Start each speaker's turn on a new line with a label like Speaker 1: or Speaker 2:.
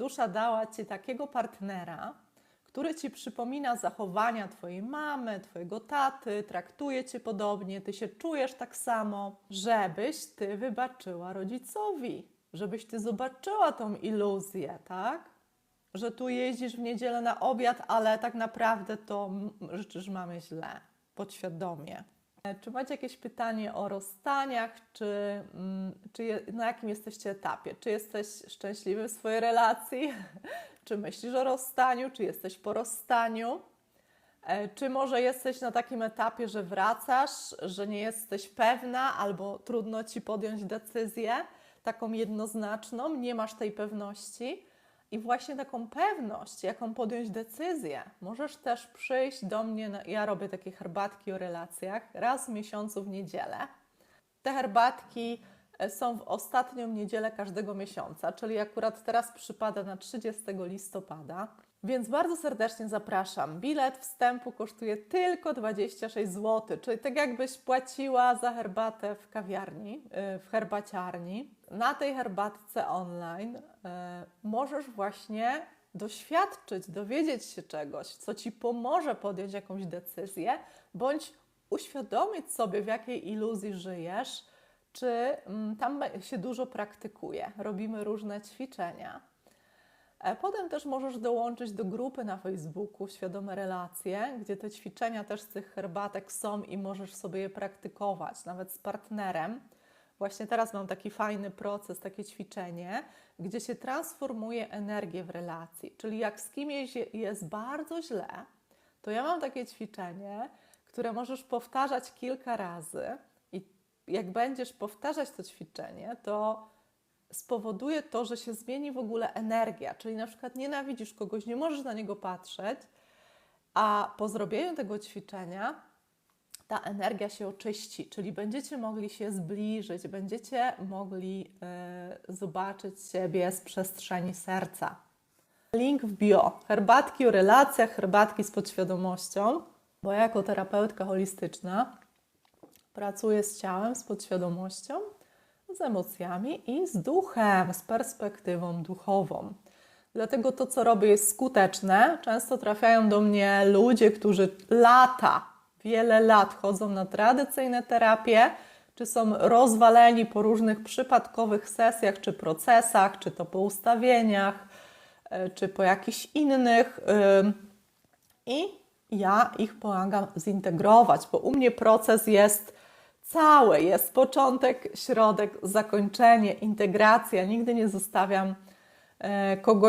Speaker 1: dusza dała ci takiego partnera, który ci przypomina zachowania twojej mamy, twojego taty, traktuje cię podobnie, ty się czujesz tak samo, żebyś ty wybaczyła rodzicowi, żebyś ty zobaczyła tą iluzję, tak? Że tu jeździsz w niedzielę na obiad, ale tak naprawdę to życzysz mamie źle, podświadomie. E, Czy macie jakieś pytanie o rozstaniach, czy, mm, czy je, na jakim jesteście etapie? Czy jesteś szczęśliwy w swojej relacji? Czy myślisz o rozstaniu? Czy jesteś po rozstaniu? E, Czy może jesteś na takim etapie, że wracasz, że nie jesteś pewna, albo trudno ci podjąć decyzję taką jednoznaczną, nie masz tej pewności? I właśnie taką pewność, jaką podjąć decyzję, możesz też przyjść do mnie. Na, ja robię takie herbatki o relacjach raz w miesiącu w niedzielę. Te herbatki e, są w ostatnią niedzielę każdego miesiąca, czyli akurat teraz przypada na 30 listopada. Więc bardzo serdecznie zapraszam. Bilet wstępu kosztuje tylko 26 zł, czyli tak jakbyś płaciła za herbatę w kawiarni, y, w herbaciarni. Na tej herbatce online y, możesz właśnie doświadczyć, dowiedzieć się czegoś, co ci pomoże podjąć jakąś decyzję, bądź uświadomić sobie, w jakiej iluzji żyjesz, czy mm, tam się dużo praktykuje. Robimy różne ćwiczenia. E, Potem też możesz dołączyć do grupy na Facebooku Świadome Relacje, gdzie te ćwiczenia też z tych herbatek są i możesz sobie je praktykować, nawet z partnerem. Właśnie teraz mam taki fajny proces, takie ćwiczenie, gdzie się transformuje energię w relacji. Czyli jak z kimś je- jest bardzo źle, to ja mam takie ćwiczenie, które możesz powtarzać kilka razy i jak będziesz powtarzać to ćwiczenie, to spowoduje to, że się zmieni w ogóle energia. Czyli na przykład nienawidzisz kogoś, nie możesz na niego patrzeć, a po zrobieniu tego ćwiczenia ta energia się oczyści, czyli będziecie mogli się zbliżyć, będziecie mogli e, zobaczyć siebie z przestrzeni serca. Link w bio. Herbatki o relacjach, herbatki z podświadomością, bo ja jako terapeutka holistyczna pracuję z ciałem, z podświadomością, z emocjami i z duchem, z perspektywą duchową. Dlatego to, co robię, jest skuteczne. Często trafiają do mnie ludzie, którzy lata, wiele lat chodzą na tradycyjne terapie, czy są rozwaleni po różnych przypadkowych sesjach, czy procesach, czy to po ustawieniach, e, czy po jakichś innych. I ja ich pomagam zintegrować, bo u mnie proces jest cały, jest początek, środek, zakończenie, integracja. Nigdy nie zostawiam e, kogoś